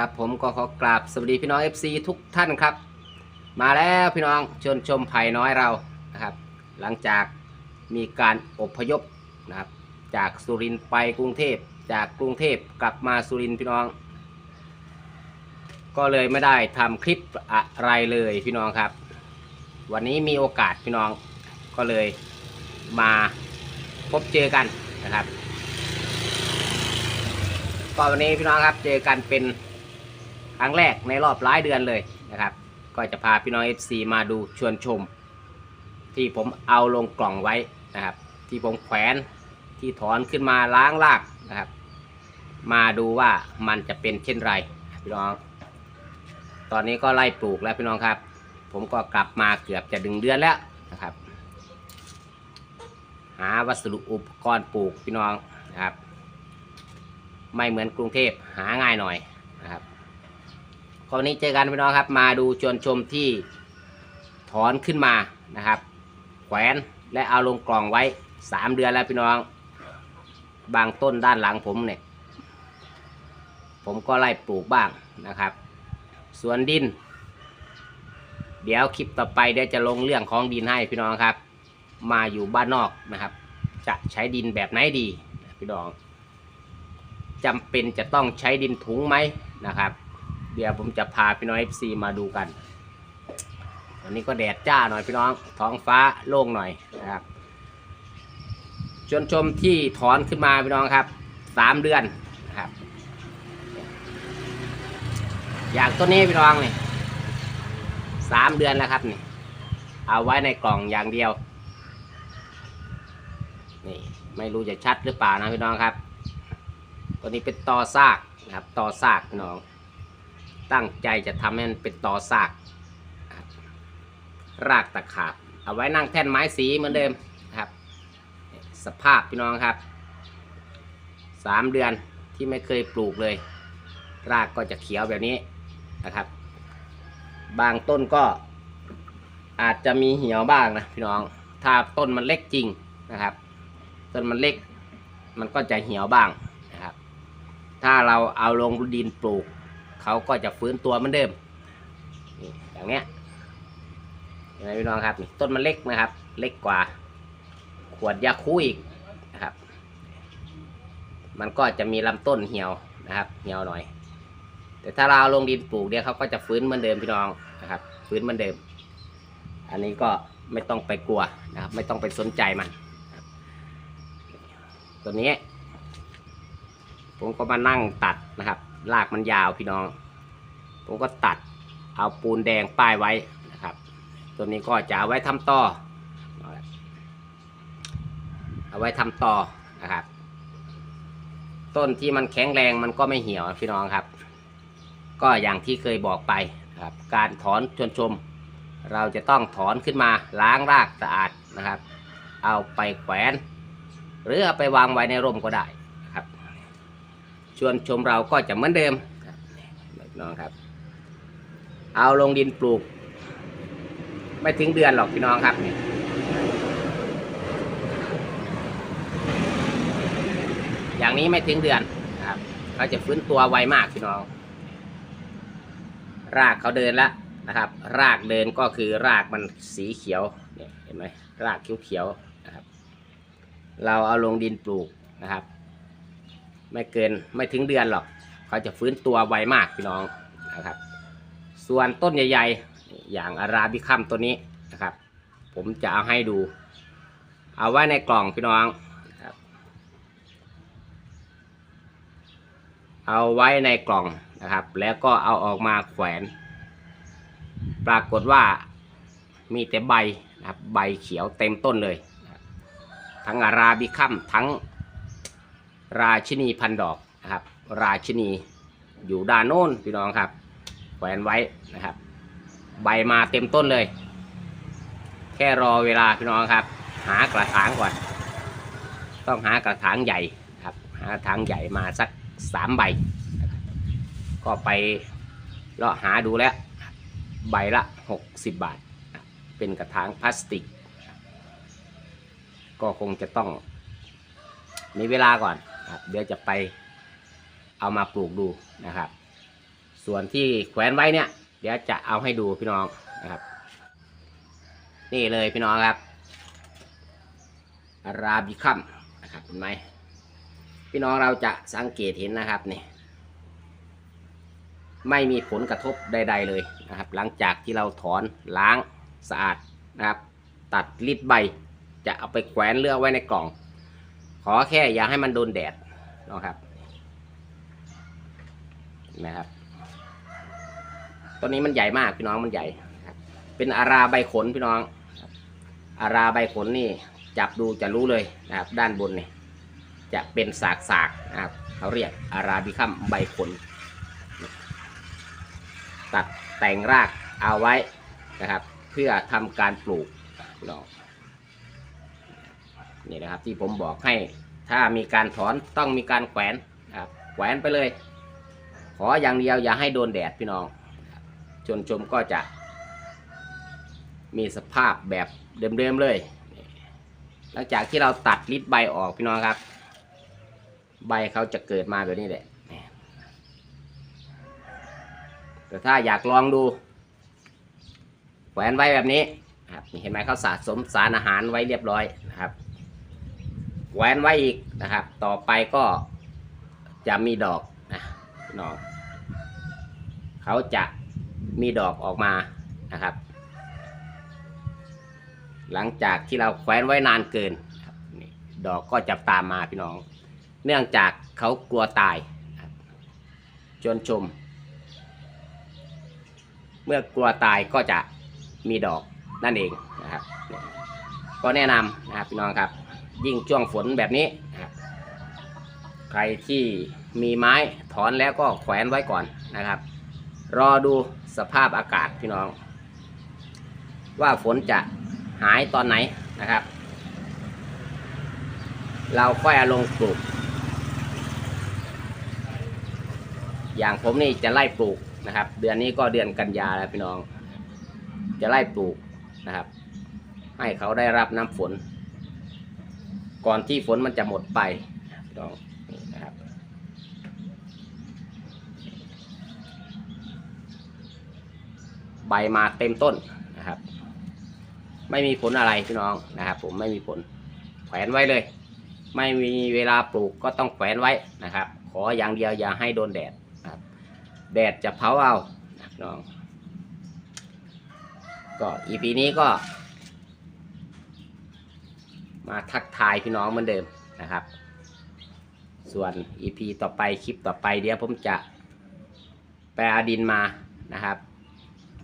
ครับผมก็ขอกราบสวัสดีพี่น้อง FC ทุกท่านครับ มาแล้วพี่น้องชวนชมไผ่น้อยเรานะครับ หลังจากมีการอพยพนะครับ จากสุรินทร์ไปกรุงเทพจากกรุงเทพกลับมาสุรินทร์พี่น้อง ก็เลยไม่ได้ทำคลิปอะไรเลยพี่น้องครับ วันนี้มีโอกาสพี่น้องก็เลยมาพบเจอกันนะครับก็วันนี้พี่น้องครับเจอกันเป็น ครั้งแรกในรอบหลายเดือนเลยนะครับ ก็จะพาพี่น้อง FC มาดูชวนชม ที่ผมเอาลงกล่องไว้นะครับ ที่ผมแขวนที่ถอนขึ้นมาล้างรากนะครับ มาดูว่ามันจะเป็นเช่นไรพี่น้อง ตอนนี้ก็ไล่ปลูกแล้วพี่น้องครับ ผมก็กลับมาเกือบจะดึงเดือนแล้วนะครับ หาวัสดุอุปกรณ์ปลูกพี่น้องนะครับ ไม่เหมือนกรุงเทพหาง่ายหน่อย นะครับวันนี้เจอกันพี่น้องครับ มาดูชวนชมที่ถอนขึ้นมานะครับ แขวนและเอาลงกล่องไว้สามเดือนแล้วพี่น้อง บางต้นด้านหลังผมเนี่ย ผมก็ไล่ปลูกบ้างนะครับ สวนดิน เดี๋ยวคลิปต่อไปเดี๋ยวจะลงเรื่องของดินให้พี่น้องครับ มาอยู่บ้านนอกนะครับ จะใช้ดินแบบไหนดีพี่น้องจำเป็นจะต้องใช้ดินถุงไหมนะครับ เดี๋ยวผมจะพาพี่น้อง FC มาดูกันวันนี้ก็แดดจ้าหน่อยพี่น้อง ท้องฟ้าโล่งหน่อยนะครับชวนชมที่ถอนขึ้นมาพี่น้องครับสามเดือนนะครับ อย่างต้นนี้พี่น้องนี่สามเดือนแล้วครับนี่ เอาไว้ในกล่องอย่างเดียว นี่ไม่รู้จะชัดหรือเปล่านะพี่น้องครับ ตัวนี้เป็นตอซากนะครับตอซากพี่น้อง ตั้งใจจะทำให้มันเป็นตอซากนะครับรากตะขาบ เอาไว้นั่งแท่นไม้สีเหมือนเดิมนะครับ สภาพพี่น้องครับสามเดือนที่ไม่เคยปลูกเลย รากก็จะเขียวแบบนี้นะครับ บางต้นก็อาจจะมีเหี่ยวบ้างนะพี่น้อง ถ้าต้นมันเล็กจริงนะครับ ต้นมันเล็กมันก็จะเหี่ยวบ้างนะครับ ถ้าเราเอาลงดินปลูก เขาก็จะฟื้นตัวเหมือนเดิมอย่างเนี้ยเห็นไหมพี่น้องครับต้นมันเล็กนะครับ เล็กกว่า ขวดยาคูอีกนะครับ มันก็จะมีลำต้นเหี่ยวนะครับเหี่ยวหน่อย แต่ถ้าเราลงดินปลูกเนี่ยเขาก็จะฟื้นเหมือนเดิมพี่น้องนะครับ ฟื้นเหมือนเดิม อันนี้ก็ไม่ต้องไปกลัวนะครับ ไม่ต้องไปสนใจมันตัวนี้ ผมก็มานั่งตัดนะครับ รากมันยาวพี่น้อง ผมก็ตัดเอาปูนแดงป้ายไว้นะครับ ตัวนี้ก็จะเอาไว้ทำต่อ เอาไว้ทำต่อนะครับ ต้นที่มันแข็งแรงมันก็ไม่เหี่ยวพี่น้องครับ ก็อย่างที่เคยบอกไปนะครับ การถอนชวนชม เราจะต้องถอนขึ้นมาล้างรากสะอาดนะครับ เอาไปแขวน หรือเอาไปวางไว้ในร่มก็ได้ ชวนชมเราก็จะเหมือนเดิมครับพี่น้องครับ เอาลงดินปลูก ไม่ถึงเดือนหรอกพี่น้องครับนี่อย่างนี้ไม่ถึงเดือนครับเขาจะฟื้นตัวไวมากพี่น้อง รากเขาเดินแล้วนะครับ รากเดินก็คือรากมันสีเขียวเนี่ยเห็นไหมรากเขียวๆนะครับ เราเอาลงดินปลูกนะครับ ไม่เกินไม่ถึงเดือนหรอก เขาจะฟื้นตัวไวมากพี่น้องนะครับ ส่วนต้นใหญ่ๆ อย่างอาราบิคัมตัวนี้นะครับ ผมจะเอาให้ดู เอาไว้ในกล่องพี่น้องเอาไว้ในกล่องนะครับ แล้วก็เอาออกมาแขวน ปรากฏว่ามีแต่ใบนะครับใบเขียวเต็มต้นเลย ทั้งอาราบิคัมทั้ง ราชินีพันดอกนะครับ ราชินีอยู่ด้านโน้นพี่น้องครับแขวนไว้นะครับ ใบมาเต็มต้นเลย แค่รอเวลาพี่น้องครับ หากระถางก่อน ต้องหากระถางใหญ่ครับ หากระถางใหญ่มาสักสามใบ ก็ไปเลาะหาดูแล้ว ใบละหกสิบบาท เป็นกระถางพลาสติก ก็คงจะต้องมีเวลาก่อน เดี๋ยวจะไปเอามาปลูกดูนะครับ ส่วนที่แขวนไว้เนี่ย เดี๋ยวจะเอาให้ดูพี่น้องนะครับ นี่เลยพี่น้องครับอาราบิคัมนะครับเห็นไหมพี่น้องเราจะสังเกตเห็นนะครับนี่ไม่มีผลกระทบใด ๆเลยนะครับ หลังจากที่เราถอนล้างสะอาดนะครับ ตัดริดใบจะเอาไปแขวนเลือกไว้ในกล่อง ขอแค่อย่าให้มันโดนแดดนะครับเห็นะครับต้นนี้มันใหญ่มากพี่น้องมันใหญ่เป็นอาราใบขนพี่น้องอาราใบขนนี่จับดูจะรู้เลยนะครับ ด้านบนนี่จะเป็นสากสากๆนะครับเขาเรียกอาราบิคัมใบขน ตัดแต่งรากเอาไว้นะครับ เพื่อทำการปลูกพี่น้อง นี่นะครับที่ผมบอกให้ถ้ามีการถอนต้องมีการแขวนนะครับแขวนไปเลย ขออย่างเดียวอย่าให้โดนแดดพี่น้องนชนชมก็จะมีสภาพแบบเดิมๆเลย หลังจากที่เราตัดริดใบออกพี่น้องครับ ใบเขาจะเกิดมาแบบนี้แหละ แต่ถ้าอยากลองดู แขวนไว้แบบนี้ครับเห็นไหมเขาสะสมสารอาหารไว้เรียบร้อยนะครับ แหวนไว้อีกนะครับ ต่อไปก็จะมีดอกนะพี่น้องเขาจะมีดอกออกมานะครับ หลังจากที่เราแขวนไว้นานเกินดอกก็จะตามมาพี่น้อง เนื่องจากเขากลัวตายนชวนชม เมื่อกลัวตายก็จะมีดอกนั่นเองนะครับก็แนะนำนะครับพี่น้องครับ ยิ่งช่วงฝนแบบนี้ ใครที่มีไม้ถอนแล้วก็แขวนไว้ก่อนนะครับ รอดูสภาพอากาศพี่น้อง ว่าฝนจะหายตอนไหนนะครับ เราค่อยอลงปลูก อย่างผมนี่จะไล่ปลูกนะครับ เดือนนี้ก็เดือนกันยาแล้วพี่น้อง จะไล่ปลูกนะครับ ให้เขาได้รับน้ำฝน ก่อนที่ฝนมันจะหมดไปน้องนี่นะครับใบมาเต็มต้นนะครับ ไม่มีผลอะไรพี่น้องนะครับผมไม่มีผลแขวนไว้เลย ไม่มีเวลาปลูกก็ต้องแขวนไว้นะครับ ขออย่างเดียวอย่าให้โดนแดดนะครับ แดดจะเผาเอาน้อง ก็อีพีนี้ก็ มาทักทายพี่น้องเหมือนเดิมนะครับ ส่วน EP ต่อไปคลิปต่อไปเดี๋ยวผมจะแปลดินมานะครับ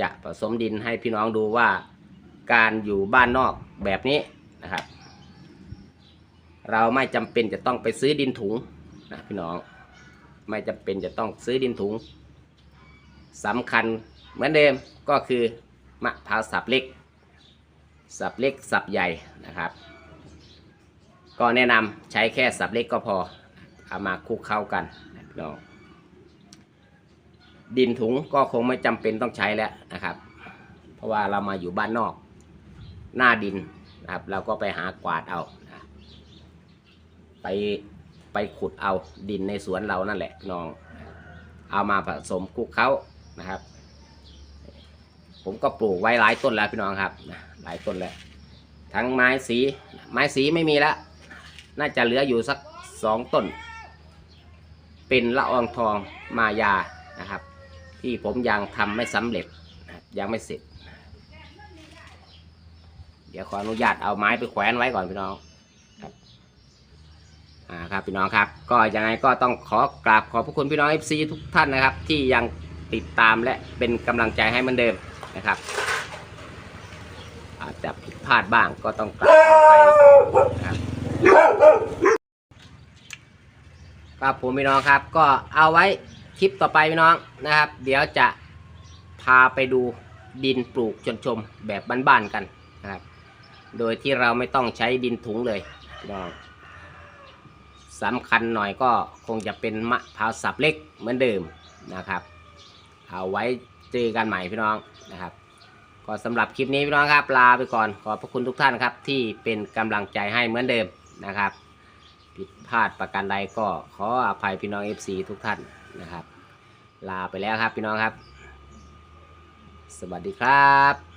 จะผสมดินให้พี่น้องดูว่าการอยู่บ้านนอกแบบนี้นะครับ เราไม่จำเป็นจะต้องไปซื้อดินถุงนะพี่น้องไม่จำเป็นจะต้องซื้อดินถุงสำคัญเหมือนเดิมก็คือมะพร้าวสับเล็ก สับเล็กสับใหญ่นะครับ ก็แนะนำใช้แค่สับเล็กก็พอเอามาคลุกเข้ากันนะพี่น้องดินถุงก็คงไม่จำเป็นต้องใช้แล้วนะครับ เพราะว่าเรามาอยู่บ้านนอก หน้าดินนะครับ เราก็ไปหากวาดเอาไปไปขุดเอาดินในสวนเรานั่นแหละน้อง เอามาผสมคลุกเข้านะครับ ผมก็ปลูกไว้หลายต้นแล้วพี่น้องครับหลายต้นแล้ว ทั้งไม้สีไม้สีไม่มีแล้ว น่าจะเหลืออยู่สักสองต้น เป็นละอองทองมายานะครับ ที่ผมยังทำไม่สำเร็จยังไม่เสร็จ เดี๋ยวขออนุญาตเอาไม้ไปแขวนไว้ก่อนพี่น้องครับอ่าครับพี่น้องครับ ก็ยังไงก็ต้องขอกราบขอบพระคุณพี่น้อง FC ทุกท่านนะครับ ที่ยังติดตามและเป็นกำลังใจให้เหมือนเดิมนะครับอาจจะผิดพลาดบ้างก็ต้องกราบไปนะครับ ครับผมพี่น้องครับ ก็เอาไว้คลิปต่อไปพี่น้องนะครับ เดี๋ยวจะพาไปดูดินปลูกชนชมแบบบ้านๆกันนะครับ โดยที่เราไม่ต้องใช้ดินถุงเลยพี่น้องสำคัญหน่อยก็คงจะเป็นมะพร้าวสับเล็กเหมือนเดิมนะครับ เอาไว้เจอกันใหม่พี่น้องนะครับ ก็สำหรับคลิปนี้พี่น้องครับลาไปก่อนขอบพระคุณทุกท่านครับที่เป็นกำลังใจให้เหมือนเดิม นะครับ ผิดพลาดประการใดก็ขออภัยพี่น้อง FC ทุกท่านนะครับ ลาไปแล้วครับพี่น้องครับ สวัสดีครับ